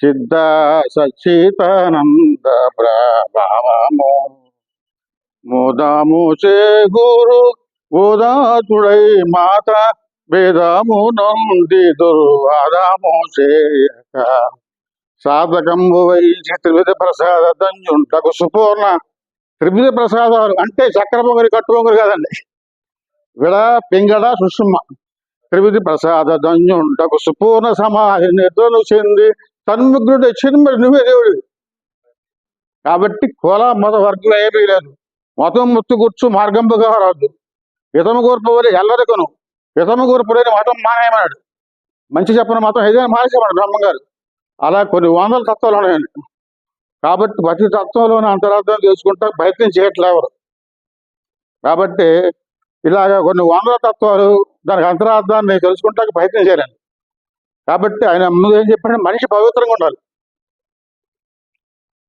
సిద్ధ సచ్చితానంద ప్రభావము. మోదాము చే గురు ఉదాతుడై మాత వేదము నంది దుర్వాదాము చేయక. సాధకంబు వైచి త్రివిధ ప్రసాద దంజుంటకు సుపూర్ణ. త్రివిధ ప్రసాదాలు అంటే చక్ర పొంగలి కట్టు పొంగలి కాదండి. విడ పింగడ సుషుమ్మ త్రివిధి ప్రసాద దంజుంటకు సుపూర్ణ సమాధి నిధులు చెంది సన్ముగ్గుడు వచ్చింది మరి నువ్వే దేవుడు. కాబట్టి కుల మత వర్గం ఏమీ లేదు. మతం ముత్తు కూర్చు మార్గంపుగా రాదు. ఇతమ కూర్పవలి ఎల్లరికను. ఇతమ కూర్పులేని మతం మానేయమన్నాడు. మంచి చెప్పిన మతం ఏదైనా మానేసేమన్నాడు బ్రహ్మం గారు అలా కొన్ని వందల తత్వాలు ఉన్నాయండి కాబట్టి ప్రతి తత్వంలోనే అంతరార్థం తెలుసుకుంటా ప్రయత్నం చేయట్లేవరు కాబట్టి ఇలాగ కొన్ని వందల తత్వాలు దానికి అంతరార్థాన్ని తెలుసుకుంటానికి ప్రయత్నం చేయాలండి కాబట్టి ఆయన ముందు ఏం చెప్పాడు మనిషి పవిత్రంగా ఉండాలి.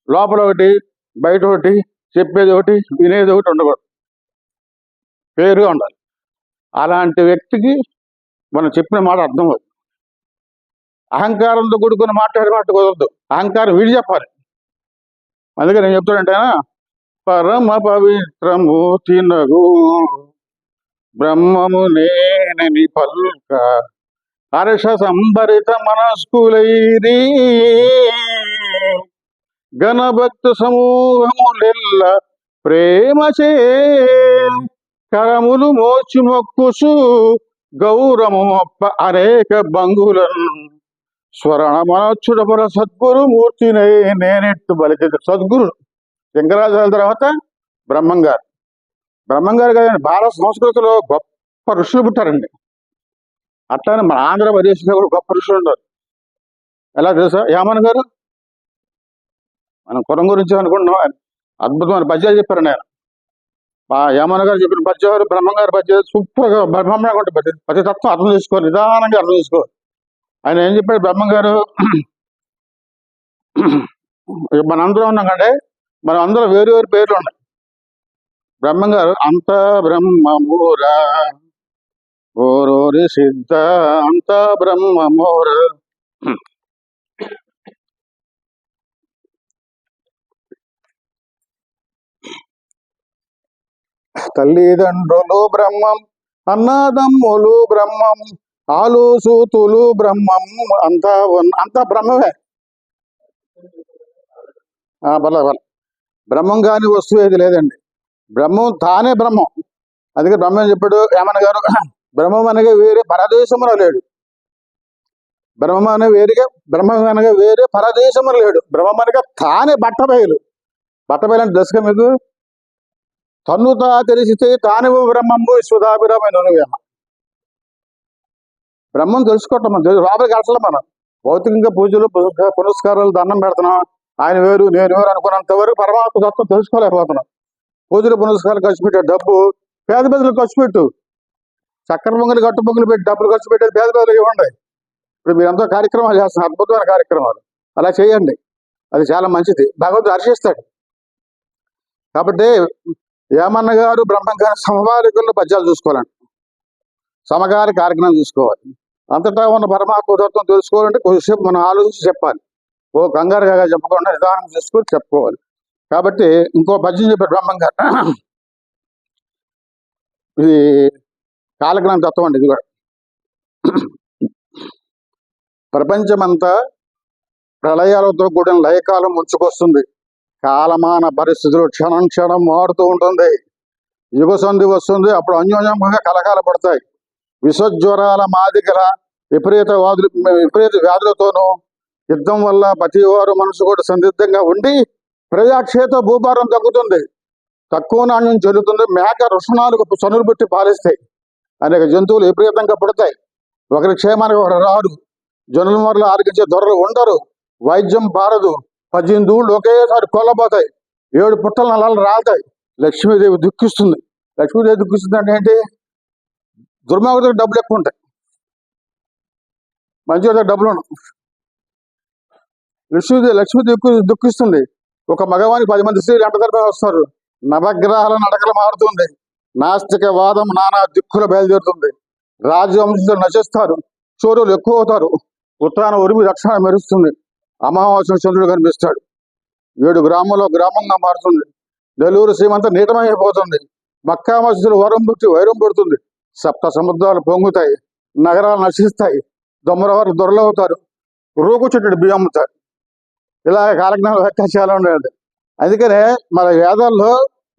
లోపల ఒకటి బయట ఒకటి చెప్పేది ఒకటి వినేది ఒకటి ఉండకూడదు. పేరుగా ఉండాలి. అలాంటి వ్యక్తికి మనం చెప్పిన మాట అర్థం అవుతుంది అహంకారంతో కూడుకుని మాట్లాడే మాట కుదరదు. అహంకారం వీడి చెప్పాలి. అందుకే నేను చెప్తాడంటే పరమ పవిత్రము తినగు. బ్రహ్మము నేనని పల్క. హర్ష సంభరిత మనస్కులైరి గణభక్త సమూహములెల్ల ప్రేమచే కరములు మోచి మొక్కుసు గౌరము మొప్ప అనేక బంగులను స్వరణ మనోచ్చుడపర సద్గురు మూర్తినే నేనెట్టు బలికి సద్గురు శంకరాచార్య తర్వాత బ్రహ్మంగారు. బ్రహ్మంగారు గారు కదండి భారత సంస్కృతిలో గొప్ప ఋషులు పుట్టారండి. అట్లానే మన ఆంధ్రప్రదేశ్లో కూడా గొప్ప ఋషులు ఉన్నారు. ఎలా తెలుసా? యామన్ గారు? మనం కురం గురించి అనుకుంటున్నాం. అద్భుతమైన పద్యాలు చెప్పారు నేను యామన్ గారు చెప్పిన పద్యాలు బ్రహ్మ గారి పద్యాలు సూపర్గా బ్రహ్మంగా ఉంటుంది ప్రతి ప్రతి తత్వం అర్థం చేసుకోవాలి. నిదానంగా అర్థం చేసుకోవాలి. ఆయన ఏం చెప్పాడు? బ్రహ్మం గారు మన అందరం ఉన్నాం కంటే మనం అందరం వేరు వేరు పేర్లు ఉన్నాయి. బ్రహ్మం గారు అంత బ్రహ్మమూరా ఓరోరి సిద్ధ అంత బ్రహ్మమోర. తల్లిదండ్రులు బ్రహ్మం అన్నదమ్ములు బ్రహ్మం ఆలు సూతులు బ్రహ్మం అంతా అంత అంతా బ్రహ్మమే. ఆ, బల బ్రహ్మం కాని వస్తువు ఏది లేదండి. బ్రహ్మం తానే బ్రహ్మం. అందుకే బ్రహ్మం చెప్పాడు ఏమన్న గారు బ్రహ్మం అనగా వేరే పరదేశములో లేడు. బ్రహ్మం అనే వేరుగా బ్రహ్మం అనగా వేరే పరదేశములో లేడు. బ్రహ్మం అనగా తానే బట్టబయలు. బట్టబయలు అంటే దశగా మీకు తన్నుతా తెలిసితే తానే బ్రహ్మము విశ్వదాభిరమైన బ్రహ్మం తెలుసుకోవటం మనం తెలుసు లోపలికి అసలు మనం. భౌతికంగా పూజలు పునస్కారాలు దండం పెడుతున్నాం ఆయన వేరు నేను వేరు అనుకున్నంత వరకు పరమాత్మ తత్వం తెలుసుకోలేకపోతున్నాం. పూజలు పునస్కారాలు ఖర్చు పెట్టే డబ్బు పేద ప్రజలు ఖర్చు పెట్టు. చక్కెర పొంగలు గట్టు పొంగలు పెట్టి డబ్బులు ఖర్చు పెట్టేది పేద పేదలు ఇవ్వండి ఇప్పుడు మీరంతా కార్యక్రమాలు చేస్తున్నారు అద్భుతమైన కార్యక్రమాలు. అలా చేయండి. అది చాలా మంచిది. భగవంతుడు హర్షిస్తాడు. కాబట్టి ఏమన్న గారు బ్రహ్మంగారి సమవారికుల్లో పద్యాలు చూసుకోవాలండి సమకాలి కార్యక్రమం చూసుకోవాలి. అంతటా ఉన్న పరమాత్మ తత్వం తెలుసుకోవాలంటే కొద్దిసేపు మనం ఆలోచించి చెప్పాలి. ఓ కంగారుగా చెప్పకుండా నిదానం చేసుకొని చెప్పుకోవాలి. కాబట్టి ఇంకో పద్యం చెప్పారు బ్రహ్మంగారు. ఇది కాలజ్ఞాన తత్వం అండి ఇది కూడా ప్రపంచమంతా ప్రళయాలతో కూడిన లయకాలం ముంచుకొస్తుంది. కాలమాన పరిస్థితులు క్షణం క్షణం మారుతూ ఉంటుంది. యుగ సంధి వస్తుంది అప్పుడు అన్యోన్యంగా కలకాల పడతాయి. విశ్వజ్వరాల మాదిగల విపరీత వ్యాధులు విపరీత వ్యాధులతోనూ యుద్ధం వల్ల ప్రతి వారు మనసు కూడా సందిగ్ధంగా ఉండి ప్రజాక్షేత భూభారం తగ్గుతుంది. తక్కువ నాణ్యం చెల్లుతుంది మేక రుషణాలకు చనులు పెట్టి పాలిస్తాయి. అనేక జంతువులు విపరీతంగా పుడతాయి. ఒకరి క్షేమానికి ఒకరు రారు. జనుల మరలు ఆరగించే దొరలు ఉండరు. వైద్యం పారదు. పద్దెనిమిది ఊళ్ళు ఒకేసారి కొల్లబోతాయి. ఏడు పుట్టల నలాలు రాలుతాయి. లక్ష్మీదేవి దుఃఖిస్తుంది. లక్ష్మీదేవి దుఃఖిస్తుంది అంటే ఏంటి? దుర్మార్గులకు డబ్బులు ఎక్కువ ఉంటాయి. మంచి డబ్బులు ఉండవు. లక్ష్మీదేవి లక్ష్మీ దుఃఖిస్తుంది. ఒక మగవానికి పది మంది స్త్రీలు ఎంట వస్తారు నవగ్రహాల నడకలు మారుతుంది నాస్తికవాదం నానా దిక్కుల బయలుదేరుతుంది. రాజవంశులు నశిస్తారు చోరులు ఎక్కువ అవుతారు ఉత్తరాన ఉరిమి రక్షణ మెరుస్తుంది. అమావాస్య చంద్రుడు కనిపిస్తాడు. ఏడు గ్రామంలో గ్రామంగా మారుతుంది. నెల్లూరు సీమంతా నీటమైపోతుంది. మక్కామస్సులు వరం పుట్టి వైరం పుడుతుంది. సప్త సముద్రాలు పొంగుతాయి నగరాలు నశిస్తాయి దొమ్మరవారు దొరలవుతారు రూకు చుట్టూ బియ్యం అమ్ముతారు. ఇలా కాలజ్ఞానం వ్యక్తం ఉండేది. అందుకనే మన వేదాల్లో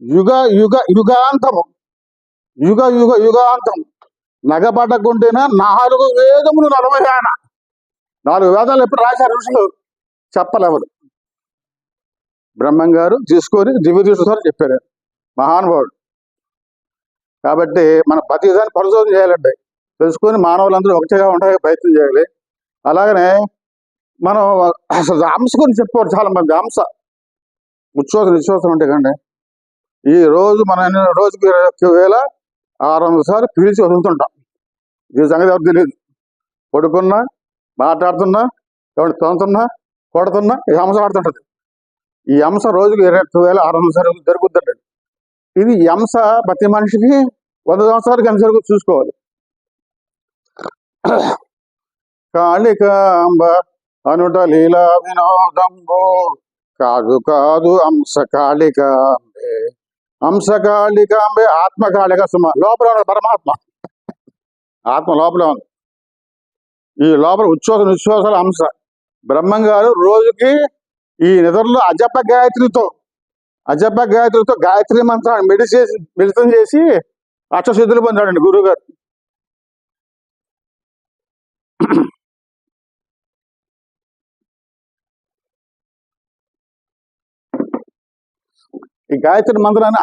యుగ యుగ యుగాంతము యుగ యుగ యుగాంతం. నగబడకుంటేనే నాలుగు వేదములు నలభై ఆయన. నాలుగు వేదాలు ఎప్పుడు రాశారు ఋషులు చెప్పలేవరు బ్రహ్మం గారు తీసుకొని దివ్యదీశ్వరు చెప్పారు. మహానుభావుడు. కాబట్టి మన ప్రతిదాన్ని పరిశోధన చేయాలండి. తెలుసుకొని మానవులందరూ ఒకటిగా ఉండడానికి ప్రయత్నం చేయాలి. అలాగనే మనం అసలు అంశ గురించి చెప్పారు చాలా మంది అంశ ఉచ్ఛోసన నిశ్వాసం ఉంటాయి కండి ఈ రోజు మన రోజుకి ఇరవై వేల ఆరు వందల సార్లు పీల్చి వదులుతుంటాం. ఈ సంగతి ఎవరికి తెలియదు పడుకున్నా మాట్లాడుతున్నా ఎవరిని తొంతున్నా కొడుతున్నా ఈ అంశం ఆడుతుంటది. ఈ అంశ రోజుకి ఇరవై వేల ఆరు వందల సార్లు జరుగుతుందండి ఇది ఈ అంశ ప్రతి మనిషికి వంద సంవత్సరాలు ఎంత జరుగుతుంది చూసుకోవాలి. కాళికాంబ అనుట లీలా వినోదంబో కాదు కాదు అంశ కాళికాంబే అంశకాళికాంబే ఆత్మకాళిక సుమ. లోపల పరమాత్మ. ఆత్మ లోపల ఉంది. ఈ లోపల ఉచ్ఛ్వాస నిశ్వాసాల అంశ బ్రహ్మంగారు రోజుకి ఈ నిద్రలో అజప గాయత్రితో అజప గాయత్రితో గాయత్రి మంత్రాన్ని మెడిసేసి మిళితం చేసి అక్షసిద్ధులు పొందాడండి గురువు ఈ గాయత్రి మంత్రాన్ని